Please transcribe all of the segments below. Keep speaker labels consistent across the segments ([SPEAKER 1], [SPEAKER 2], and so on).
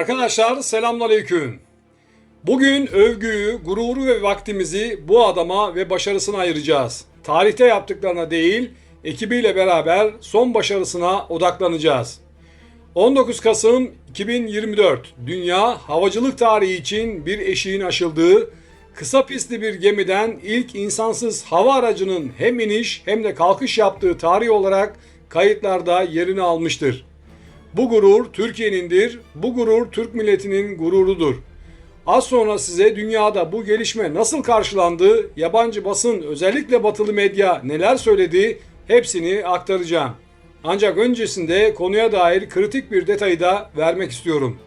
[SPEAKER 1] Arkadaşlar selamünaleyküm. Bugün övgüyü, gururu ve vaktimizi bu adama ve başarısına ayıracağız. Tarihte yaptıklarına değil, ekibiyle beraber son başarısına odaklanacağız. 19 Kasım 2024 Dünya havacılık tarihi için bir eşiğin aşıldığı kısa pistli bir gemiden ilk insansız hava aracının hem iniş hem de kalkış yaptığı tarih olarak kayıtlarda yerini almıştır. Bu gurur Türkiye'nindir, bu gurur Türk milletinin gururudur. Az sonra size dünyada bu gelişme nasıl karşılandı, yabancı basın özellikle batılı medya neler söyledi hepsini aktaracağım. Ancak öncesinde konuya dair kritik bir detayı da vermek istiyorum.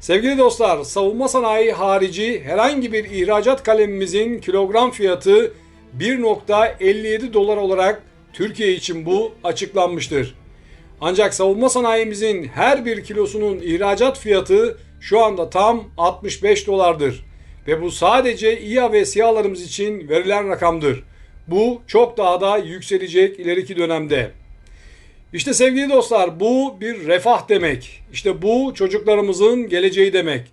[SPEAKER 1] Sevgili dostlar, savunma sanayi harici herhangi bir ihracat kalemimizin kilogram fiyatı 1.57 dolar olarak Türkiye için bu açıklanmıştır. Ancak savunma sanayimizin her bir kilosunun ihracat fiyatı şu anda tam 65 dolardır. Ve bu sadece İHA ve SİHA'larımız için verilen rakamdır. Bu çok daha da yükselecek ileriki dönemde. İşte sevgili dostlar bu bir refah demek. İşte bu çocuklarımızın geleceği demek.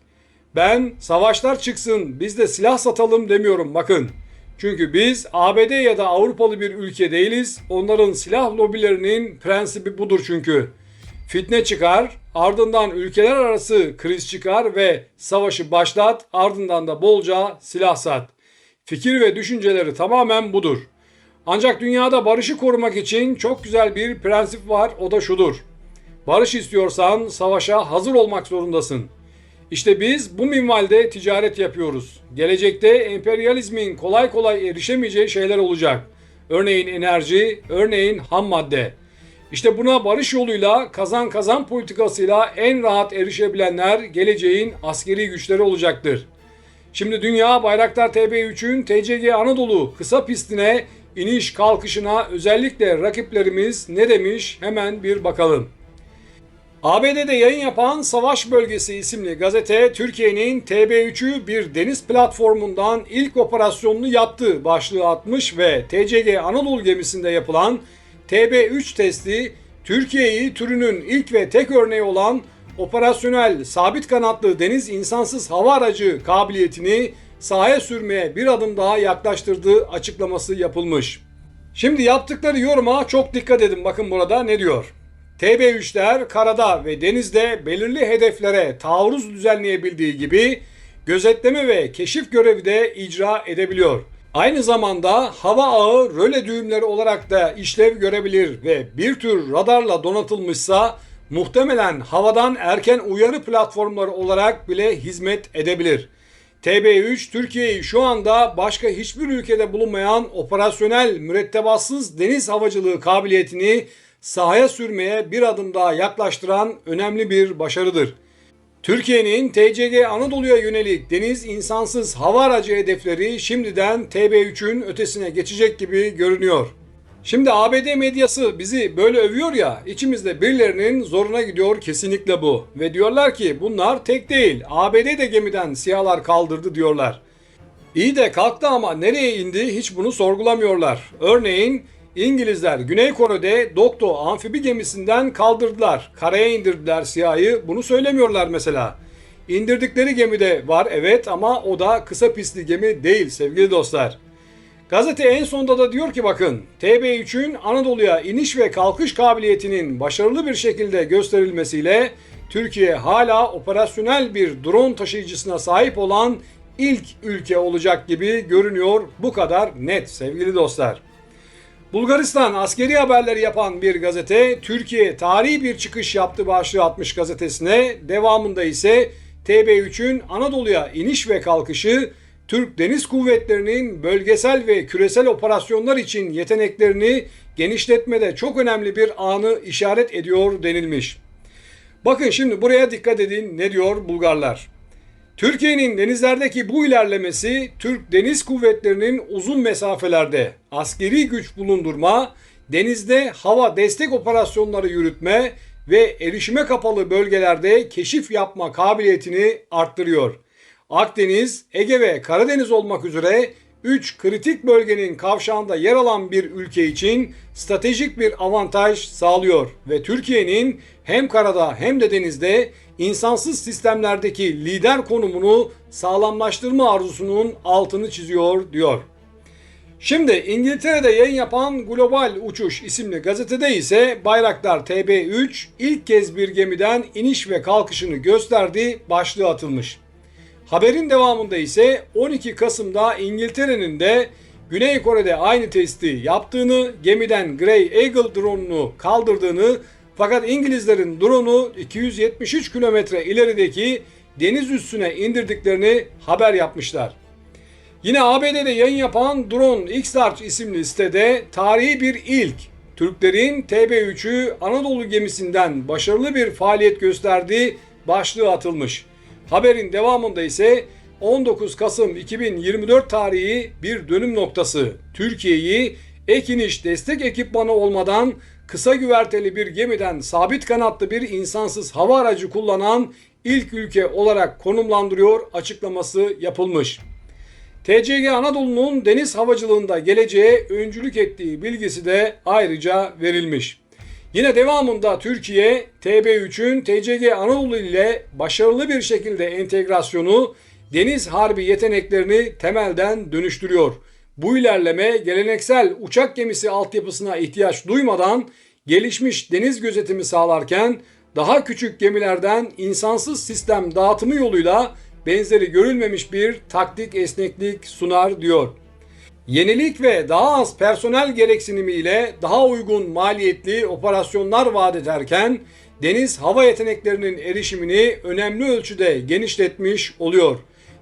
[SPEAKER 1] Ben savaşlar çıksın biz de silah satalım demiyorum bakın. Çünkü biz ABD ya da Avrupalı bir ülke değiliz. Onların silah lobilerinin prensibi budur çünkü. Fitne çıkar, ardından ülkeler arası kriz çıkar ve savaşı başlat, ardından da bolca silah sat. Fikir ve düşünceleri tamamen budur. Ancak dünyada barışı korumak için çok güzel bir prensip var, o da şudur. Barış istiyorsan savaşa hazır olmak zorundasın. İşte biz bu minvalde ticaret yapıyoruz. Gelecekte emperyalizmin kolay kolay erişemeyeceği şeyler olacak. Örneğin enerji, örneğin ham madde. İşte buna barış yoluyla kazan kazan politikasıyla en rahat erişebilenler geleceğin askeri güçleri olacaktır. Şimdi dünya Bayraktar TB3'ün TCG Anadolu kısa pistine iniş kalkışına özellikle rakiplerimiz ne demiş hemen bir bakalım. ABD'de yayın yapan Savaş Bölgesi isimli gazete Türkiye'nin TB3'ü bir deniz platformundan ilk operasyonunu yaptı başlığı atmış ve TCG Anadolu gemisinde yapılan TB3 testi Türkiye'yi türünün ilk ve tek örneği olan operasyonel sabit kanatlı deniz insansız hava aracı kabiliyetini sahaya sürmeye bir adım daha yaklaştırdığı açıklaması yapılmış. Şimdi yaptıkları yoruma çok dikkat edin bakın burada ne diyor. TB3'ler karada ve denizde belirli hedeflere taarruz düzenleyebildiği gibi gözetleme ve keşif görevi de icra edebiliyor. Aynı zamanda hava ağı röle düğümleri olarak da işlev görebilir ve bir tür radarla donatılmışsa muhtemelen havadan erken uyarı platformları olarak bile hizmet edebilir. TB3 Türkiye'yi şu anda başka hiçbir ülkede bulunmayan operasyonel mürettebatsız deniz havacılığı kabiliyetini sahaya sürmeye bir adım daha yaklaştıran önemli bir başarıdır. Türkiye'nin TCG Anadolu'ya yönelik deniz insansız hava aracı hedefleri şimdiden TB3'ün ötesine geçecek gibi görünüyor. Şimdi ABD medyası bizi böyle övüyor ya, içimizde birilerinin zoruna gidiyor kesinlikle bu. Ve diyorlar ki bunlar tek değil, ABD de gemiden siyalar kaldırdı diyorlar. İyi de kalktı ama nereye indi hiç bunu sorgulamıyorlar. Örneğin İngilizler Güney Kore'de Dokto amfibi gemisinden kaldırdılar. Karaya indirdiler siyahı. Bunu söylemiyorlar mesela. İndirdikleri gemide var evet ama o da kısa pistli gemi değil sevgili dostlar. Gazete en sonunda da diyor ki bakın TB3'ün Anadolu'ya iniş ve kalkış kabiliyetinin başarılı bir şekilde gösterilmesiyle Türkiye hala operasyonel bir drone taşıyıcısına sahip olan ilk ülke olacak gibi görünüyor. Bu kadar net sevgili dostlar. Bulgaristan askeri haberleri yapan bir gazete Türkiye tarihi bir çıkış yaptı başlığı atmış gazetesine. Devamında ise TB3'ün Anadolu'ya iniş ve kalkışı Türk Deniz Kuvvetleri'nin bölgesel ve küresel operasyonlar için yeteneklerini genişletmede çok önemli bir anı işaret ediyor denilmiş. Bakın şimdi buraya dikkat edin ne diyor Bulgarlar. Türkiye'nin denizlerdeki bu ilerlemesi Türk Deniz Kuvvetleri'nin uzun mesafelerde askeri güç bulundurma, denizde hava destek operasyonları yürütme ve erişime kapalı bölgelerde keşif yapma kabiliyetini arttırıyor. Akdeniz, Ege ve Karadeniz olmak üzere 3 kritik bölgenin kavşağında yer alan bir ülke için stratejik bir avantaj sağlıyor ve Türkiye'nin hem karada hem de denizde insansız sistemlerdeki lider konumunu sağlamlaştırma arzusunun altını çiziyor diyor. Şimdi İngiltere'de yayın yapan Global Uçuş isimli gazetede ise Bayraktar TB3 ilk kez bir gemiden iniş ve kalkışını gösterdi başlığı atılmış. Haberin devamında ise 12 Kasım'da İngiltere'nin de Güney Kore'de aynı testi yaptığını, gemiden Grey Eagle drone'unu kaldırdığını fakat İngilizlerin drone'u 273 kilometre ilerideki deniz üstüne indirdiklerini haber yapmışlar. Yine ABD'de yayın yapan Drone X-Large isimli sitede tarihi bir ilk Türklerin TB3'ü Anadolu gemisinden başarılı bir faaliyet gösterdiği başlığı atılmış. Haberin devamında ise 19 Kasım 2024 tarihi bir dönüm noktası. Türkiye'yi ek iniş destek ekipmanı olmadan kısa güverteli bir gemiden sabit kanatlı bir insansız hava aracı kullanan ilk ülke olarak konumlandırıyor açıklaması yapılmış. TCG Anadolu'nun deniz havacılığında geleceğe öncülük ettiği bilgisi de ayrıca verilmiş. Yine devamında Türkiye TB3'ün TCG Anadolu ile başarılı bir şekilde entegrasyonu deniz harbi yeteneklerini temelden dönüştürüyor. Bu ilerleme geleneksel uçak gemisi altyapısına ihtiyaç duymadan gelişmiş deniz gözetimi sağlarken daha küçük gemilerden insansız sistem dağıtımı yoluyla benzeri görülmemiş bir taktik esneklik sunar diyor. Yenilik ve daha az personel gereksinimiyle daha uygun maliyetli operasyonlar vaat ederken deniz hava yeteneklerinin erişimini önemli ölçüde genişletmiş oluyor.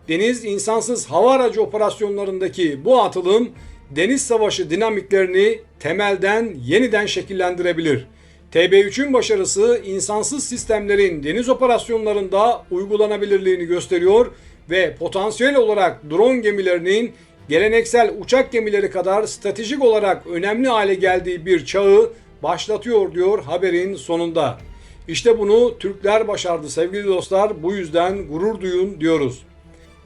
[SPEAKER 1] Deniz insansız hava aracı operasyonlarındaki bu atılım deniz savaşı dinamiklerini temelden yeniden şekillendirebilir. TB3'ün başarısı insansız sistemlerin deniz operasyonlarında uygulanabilirliğini gösteriyor ve potansiyel olarak drone gemilerinin geleneksel uçak gemileri kadar stratejik olarak önemli hale geldiği bir çağı başlatıyor diyor haberin sonunda. İşte bunu Türkler başardı sevgili dostlar. Bu yüzden gurur duyun diyoruz.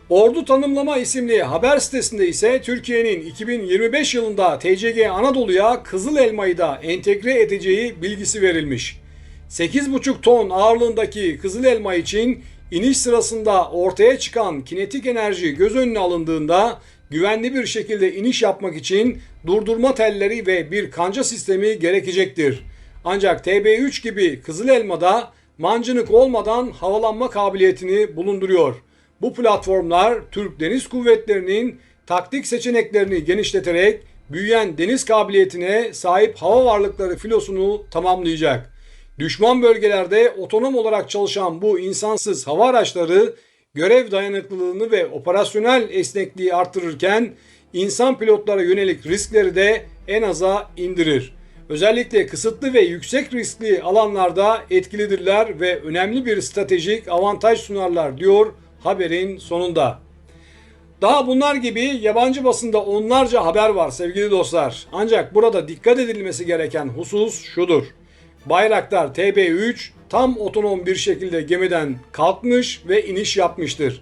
[SPEAKER 1] Ordu Tanımlama isimli haber sitesinde ise Türkiye'nin 2025 yılında TCG Anadolu'ya Kızıl Elma'yı da entegre edeceği bilgisi verilmiş. 8,5 ton ağırlığındaki Kızıl Elma için iniş sırasında ortaya çıkan kinetik enerji göz önüne alındığında güvenli bir şekilde iniş yapmak için durdurma telleri ve bir kanca sistemi gerekecektir. Ancak TB3 gibi Kızıl Elma'da mancınık olmadan havalanma kabiliyetini bulunduruyor. Bu platformlar Türk Deniz Kuvvetleri'nin taktik seçeneklerini genişleterek büyüyen deniz kabiliyetine sahip hava varlıkları filosunu tamamlayacak. Düşman bölgelerde otonom olarak çalışan bu insansız hava araçları görev dayanıklılığını ve operasyonel esnekliği artırırken insan pilotlara yönelik riskleri de en aza indirir. Özellikle kısıtlı ve yüksek riskli alanlarda etkilidirler ve önemli bir stratejik avantaj sunarlar diyor haberin sonunda. Daha bunlar gibi yabancı basında onlarca haber var sevgili dostlar. Ancak burada dikkat edilmesi gereken husus şudur. Bayraktar TB3 tam otonom bir şekilde gemiden kalkmış ve iniş yapmıştır.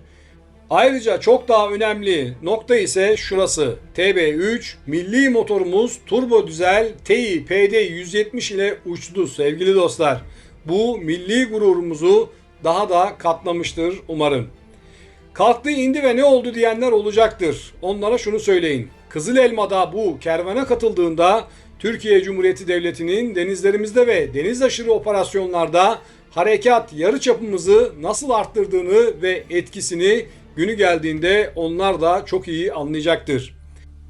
[SPEAKER 1] Ayrıca çok daha önemli nokta ise şurası. TB3 milli motorumuz turbo dizel TI PD 170 ile uçtu sevgili dostlar. Bu milli gururumuzu daha da katlamıştır umarım. Kalktı indi ve ne oldu diyenler olacaktır. Onlara şunu söyleyin. Kızıl Elma'da bu kervana katıldığında Türkiye Cumhuriyeti Devleti'nin denizlerimizde ve deniz aşırı operasyonlarda harekat yarı çapımızı nasıl arttırdığını ve etkisini günü geldiğinde onlar da çok iyi anlayacaktır.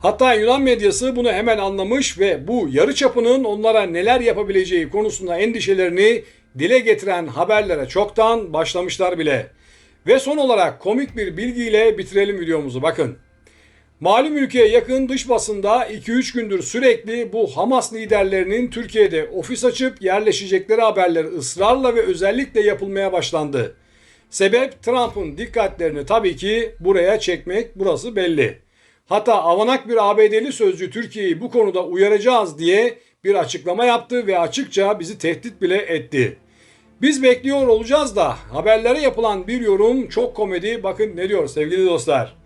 [SPEAKER 1] Hatta Yunan medyası bunu hemen anlamış ve bu yarı çapının onlara neler yapabileceği konusunda endişelerini dile getiren haberlere çoktan başlamışlar bile. Ve son olarak komik bir bilgiyle bitirelim videomuzu bakın. Malum ülkeye yakın dış basında 2-3 gündür sürekli bu Hamas liderlerinin Türkiye'de ofis açıp yerleşecekleri haberleri ısrarla ve özellikle yapılmaya başlandı. Sebep Trump'ın dikkatlerini tabii ki buraya çekmek burası belli. Hatta avanak bir ABD'li sözcü Türkiye'yi bu konuda uyaracağız diye bir açıklama yaptı ve açıkça bizi tehdit bile etti. Biz bekliyor olacağız da haberlere yapılan bir yorum çok komedi bakın ne diyor sevgili dostlar.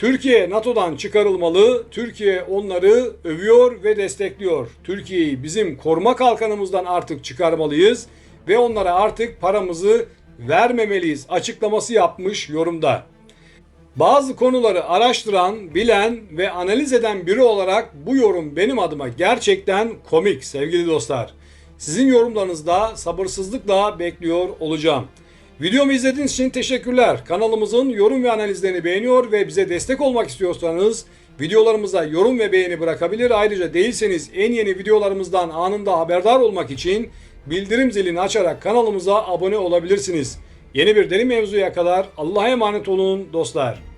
[SPEAKER 1] Türkiye NATO'dan çıkarılmalı. Türkiye onları övüyor ve destekliyor. Türkiye'yi bizim koruma kalkanımızdan artık çıkarmalıyız ve onlara artık paramızı vermemeliyiz açıklaması yapmış yorumda. Bazı konuları araştıran, bilen ve analiz eden biri olarak bu yorum benim adıma gerçekten komik sevgili dostlar. Sizin yorumlarınızı da sabırsızlıkla bekliyor olacağım. Videomu izlediğiniz için teşekkürler. Kanalımızın yorum ve analizlerini beğeniyor ve bize destek olmak istiyorsanız videolarımıza yorum ve beğeni bırakabilir. Ayrıca değilseniz en yeni videolarımızdan anında haberdar olmak için bildirim zilini açarak kanalımıza abone olabilirsiniz. Yeni bir deli mevzuya kadar Allah'a emanet olun dostlar.